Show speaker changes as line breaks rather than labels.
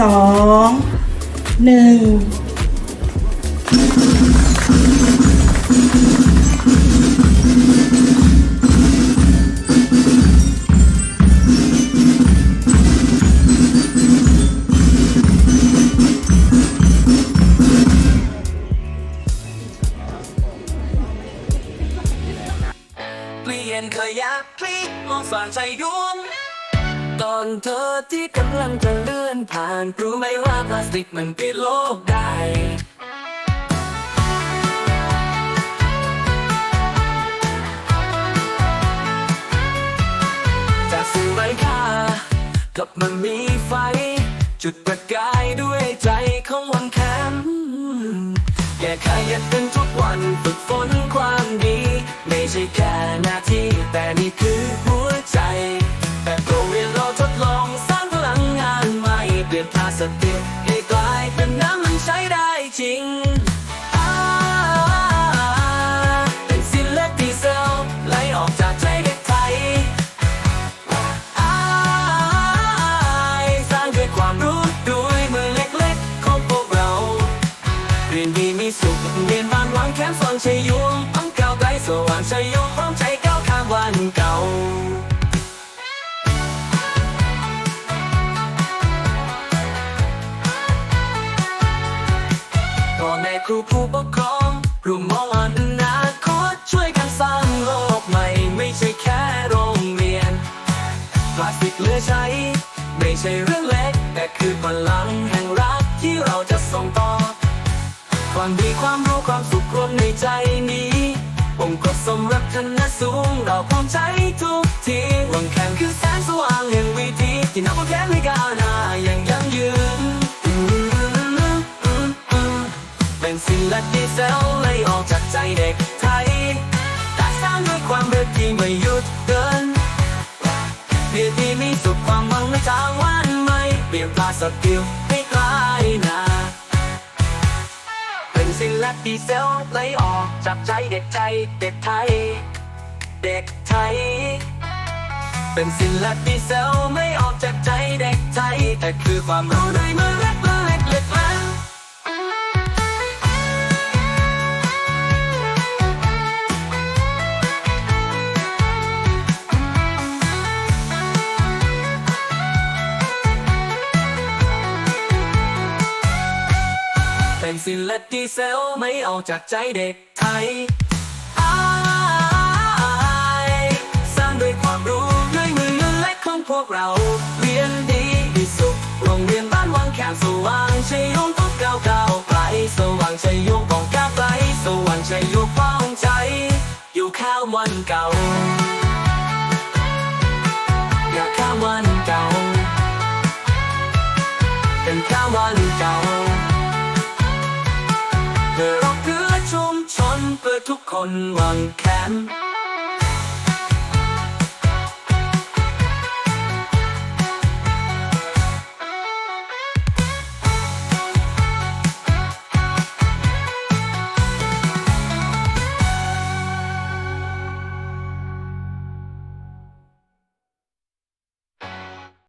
สองหนึ่ง
เปลี่ยนขยะพลิกมองสารใจยวง ตอนเธอที่กำลังจะเลื่อนผ่าน รู้ไหมว่าพลาสติกมันปิดโลกได้จากสิ่งไร้ค่ากลับมามีไฟ จุดประกายด้วยใจของวันแคมแก้ไขยัดเป็นทุกวันฝึกฝนความดี ไม่ใช่แค่นาท พลาสติ ม่ครูผู้ปกครองร่วมมองอนาคตช่วยกันสร้างโลกใหม่ ไม่ใช่แค่โรงเรียน พลาสติกเหลือใช้ ไม่ใช่เรื่องเล็ก แต่คือพลังแห่งรักที่เราจะส่งต่อ ความดีความรู้ความสุขรวมในใจนี้องค์กฎสมรักธนสูงเรา เปลี่ยนพลาสติกให้กลายนาเป็นสิ่งและดีเซลไหลออกจากใจเด็กไทยเด็กไทย เด็กไทย เป็นสิ่งและดีเซลไม่ออกจากใจเด็กไทยแต่คือความรู้ในเมือเล็กมือ สินและดีเซลไม่ออกจากใจเด็กไทยสร้างด้วยความรู้ด้วยมือเล็กของพวกเราเรียนดีที่สุดโรงเรียนบ้านวังแขมสว่างชัยโยงต้องก้าวก้าวไกลสว่างชัยโยงต้องก้าวไกลสว่างชัยโยงฟ้องใจ อยู่ข้ามวันเก่า อยากข้ามวัน ทุกคนหวังแคมป์